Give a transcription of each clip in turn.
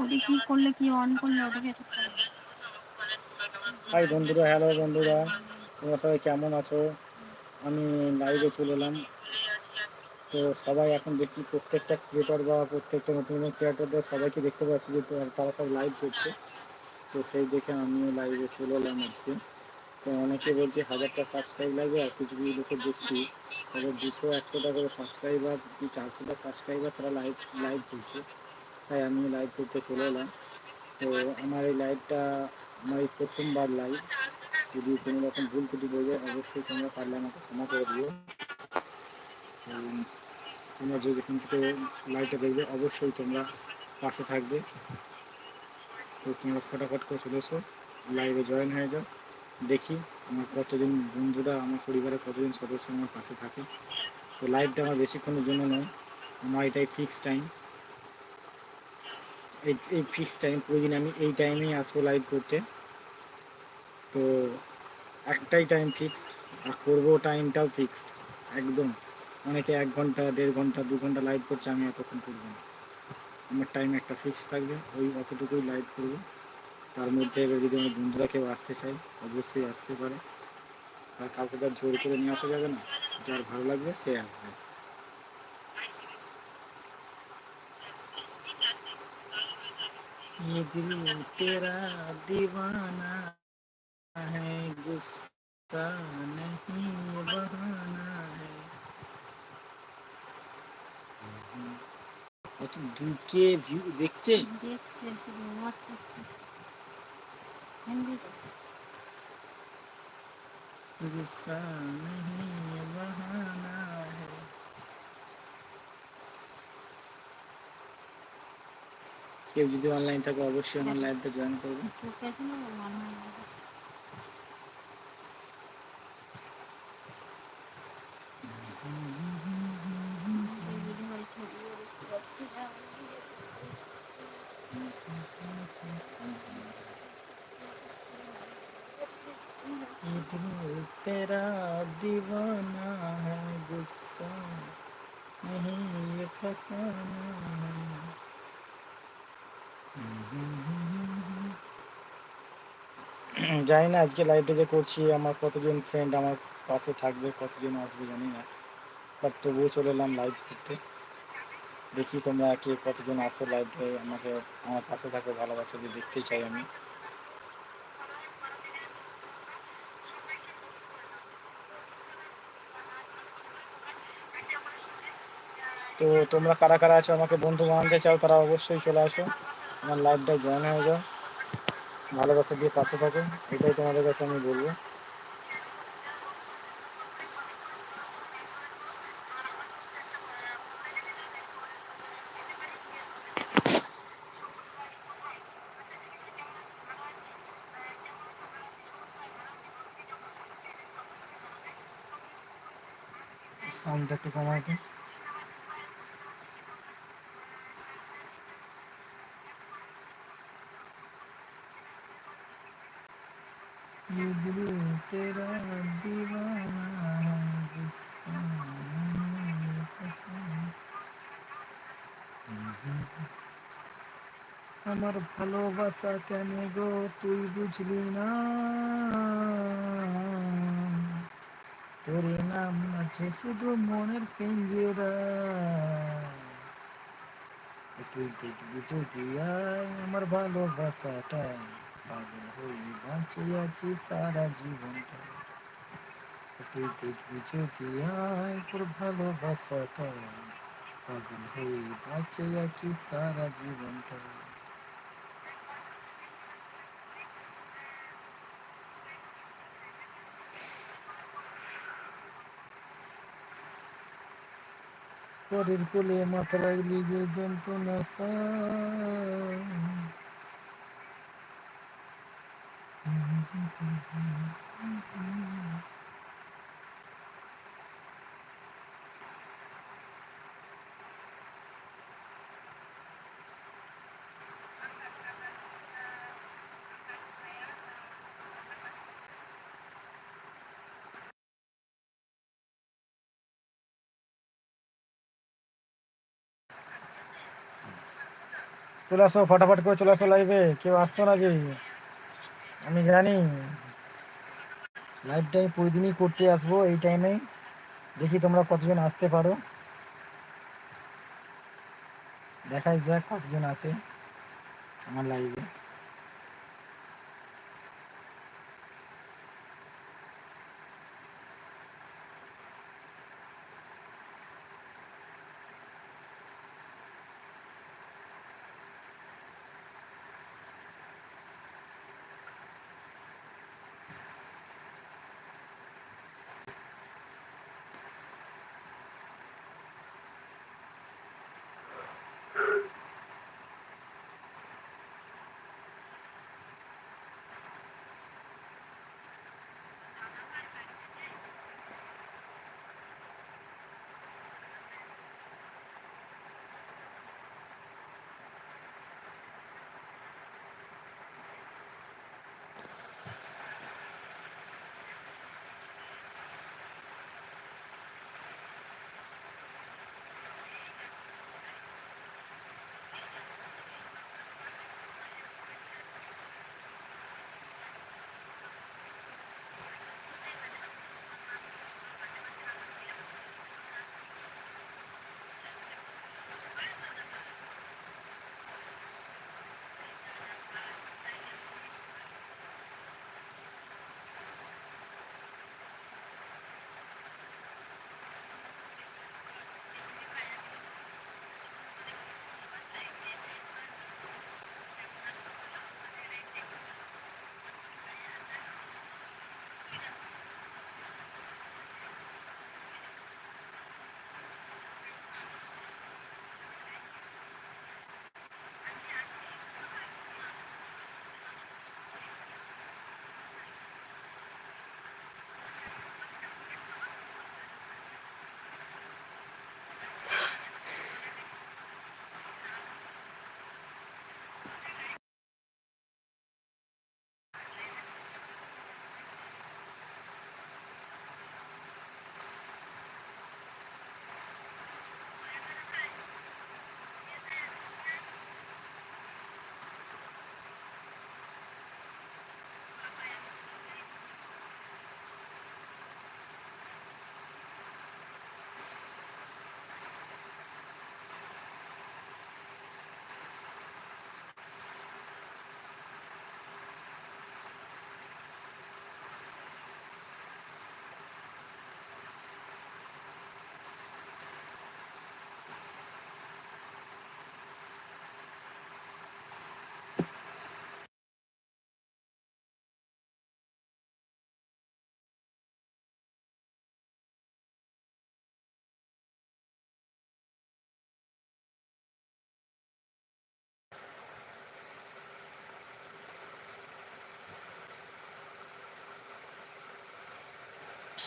ওটা কি করলে, কি অন করলে ওটাকে হাই বন্ধুরা হ্যালো বন্ধুরা, তোমরা সবাই কেমন আছো? আমি লাইভে চলে এলাম। তো সবাই এখন দেখছি প্রত্যেকটা ক্রিয়েটর বা প্রত্যেকটা নতুন নতুন ক্রিয়েটরদের সবাইকে দেখতে পাচ্ছি যে তারা সব লাইভ করছে। তো সেই দেখে আমিও লাইভে চলে এলাম আজকে। তো অনেকে বলছে হাজারটা সাবস্ক্রাইব লাগবে, আর কিছু কিছু লোকে দেখছি। তাদের দুশো একশোটা করে সাবস্ক্রাইবার কি চারশোটা সাবস্ক্রাইবার তারা লাইভ লাইভ করছে। তাই আমি লাইভ করতে চলে এলাম। তো আমার এই লাইভটা আমার এই প্রথমবার লাইভ যদি কোনো রকম ভুল ত্রুটি বোঝে অবশ্যই তোমরা পারলে আমাকে ক্ষমা করে দিও। তোমরা যে যেখান থেকে লাইভটা দেখবে, অবশ্যই তোমরা পাশে থাকবে। তো তোমরা ফটাফট করে চলে এসো। লাইভে জয়েন হয়ে যাও। দেখি আমার কতজন বন্ধুরা, আমার পরিবারের কতজন সদস্য আমার পাশে থাকে। তো লাইভটা আমার বেশিক্ষণের জন্য নয়। আমার এটাই ফিক্স টাইম এই এই ফিক্স টাইম প্রতিদিন আমি এই টাইমেই আসব লাইভ করতে। তো একটাই টাইম ফিক্সড আর করব টাইমটাও ফিক্সড একদম। অনেকে এক ঘণ্টা, দেড় ঘণ্টা, দু ঘণ্টা লাইভ করছে, আমি এতক্ষণ করব না। আমার টাইম একটা ফিক্স থাকবে, ওই অতটুকুই লাইভ করব। তার মধ্যে এবার যদি আমার বন্ধুরা কেউ আসতে চাই অবশ্যই আসতে পারে। আর কাউকে তার জোর করে নিয়ে আসা যাবে না, যার ভালো লাগবে সে আসবে। ये दिल तेरा दीवाना है गुस्सा नहीं बहाना है কত দুকে ভিউ দেখছে দেখছে শুধু ওয়াচ করছে হিন্দি गुस्सा नहीं बहाना है কেউ যদি অনলাইন থাকে অবশ্যই আমার লাইভটা জয়েন করবে তো कैसे ना वन হয়ে যাবে এই যদি হয় ছবিও দেখতে পাচ্ছি না ये दिल तेरा दीवाना है गुस्सा नहीं ये फसाना है জানি না, আজকে লাইভটা যে করছি, আমার কতজন ফ্রেন্ড আমার পাশে থাকবে, কতজন আসবে জানি না। বাট তবুও চলে এলাম লাইভ করতে। দেখি তোমরা কে কতজন আসো লাইভে আমাকে, আমার পাশে থাকো, ভালোবাসা দিয়ে দেখতে চাই আমি। তো তোমরা কারা কারা আছো, আমাকে বন্ধু বানাতে চাও তারা অবশ্যই চলে আসো। আমার লাইভটা জয়েন হয়ে যাও। ভালোবাসা দিয়ে পাশে থাকো, এটাই তোমাদের কাছে আমি বলব। সাউন্ডটা একটু কমাইতে ये আমার ভালোবাসা কেন গো তুই বুঝলি না? তোর নাম আছে শুধু মনের পিঞ্জরা তুই দেখবি যদি আয় আমার ভালোবাসাটা, পাগল হয়ে বাঁচে আছি সারা জীবনটা। তুই দেখবি যদি আয় তোর ভালোবাসাটা। পাগল হয়ে বাঁচে আছি সারা জীবনটা। পরের কোলে মাথা রাখলি যে যন্ত্রণা সা চলে আসো, ফটাফট করে চলে আসো লাইভে কেউ আসছো না যে? আমি জানি। লাইভটা আমি প্রতিদিনই করতে আসব, এই টাইমে দেখি তোমরা কতজন আসতে পারো। দেখাই যাক কতজন আসে আমার লাইভে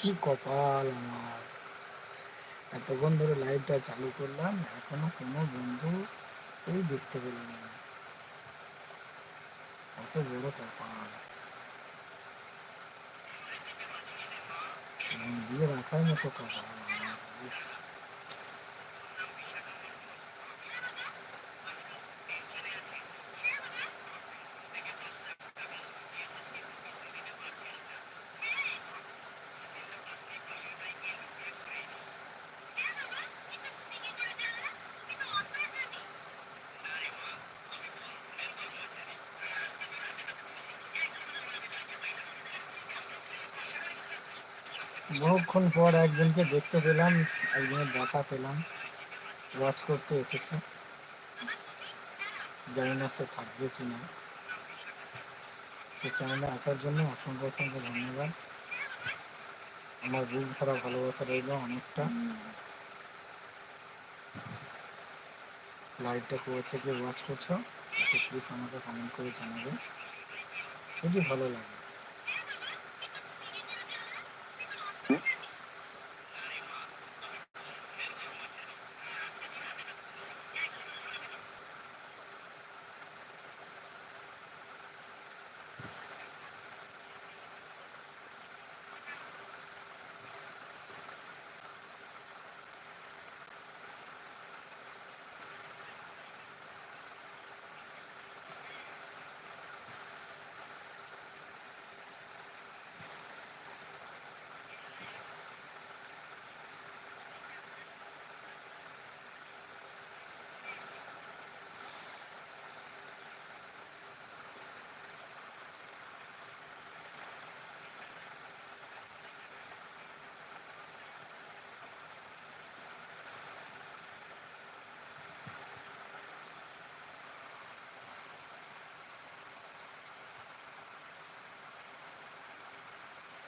কি কপাল আমার? এতক্ষণ ধরে লাইভটা চালু করলাম, এখনও কোনো বন্ধু এই দেখতে পেলাম না। কত বড় কপাল। দিয়ে রাখার মতো কপাল আমার। বহুক্ষণ পর একজনকে দেখতে পেলাম, একজনের দেখা পেলাম ওয়াচ করতে এসেছে। জানি না সে থাকবে কি না। চ্যানেলে আসার জন্য অসংখ্য অসংখ্য ধন্যবাদ। আমার বুক ভরা ভালোবাসা রইল অনেকটা। লাইভটা কোথা থেকে ওয়াচ করছ? প্লিজ আমাকে কমেন্ট করে জানাবে। খুবই ভালো লাগে।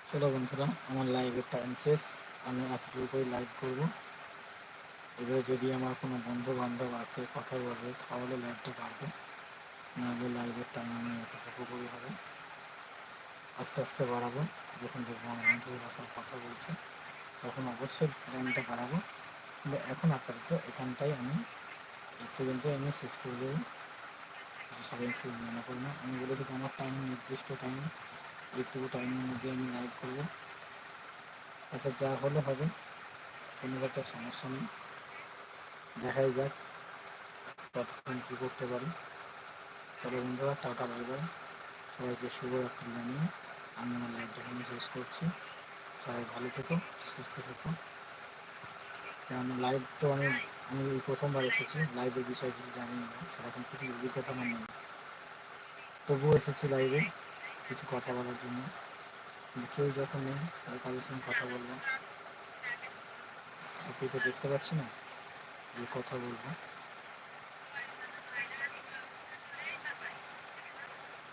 চলো বন্ধুরা, আমার লাইভের টাইম শেষ। আমি আজকে উপরে লাইভ করব। এবার যদি আমার কোনো বন্ধু বান্ধব আছে, কথা বলবে, তাহলে লাইভটা পারব নাহলে লাইভের টাইম আমি এতটুকু করে হবে। আস্তে আস্তে বাড়াবো। যখন দেখব আমার বন্ধুরা সব কথা বলছে, তখন অবশ্যই টাইমটা বাড়াবো। কিন্তু এখন আপাতত এখানটাই আমি এই পর্যন্ত আমি শেষ করে দেবো। সবাই একটু মনে করব না। আমি বলে দেবো আমার টাইম নির্দিষ্ট টাইম এইটুকু টাইমের মধ্যে আমি লাইভ করব। তাতে যা হলে হবে, কোনো একটা সমস্যা নেই। দেখাই যাক কতক্ষণ কী করতে পারি। তবে বন্ধুরা, টাটা বাই বাই সবাইকে শুভরাত্রি জানিয়ে আমি আমার লাইভটা এখানে শেষ করছি। সবাই ভালো থেকো, সুস্থ থেকো। কারণ লাইভ তো আমি আমি এই প্রথমবার এসেছি লাইভের বিষয়ে কিছু জানি না। সেরকম কিছু অভিজ্ঞতা আমার নেই। তবুও এসেছি লাইভে কিছু কথা বলার জন্য। কেউ যখন নেই তাহলে কাদের সঙ্গে কথা বলব। কেউ তো দেখতে পাচ্ছি না যে কথা বলব।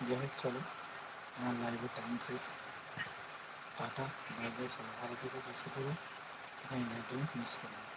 যাই হোক চলো আমার লাইভের টাইম শেষ। টাটা বাই বাই সবাই ভালো থেকো, সুস্থ থেকো। এখানে লাইভটা মিস করব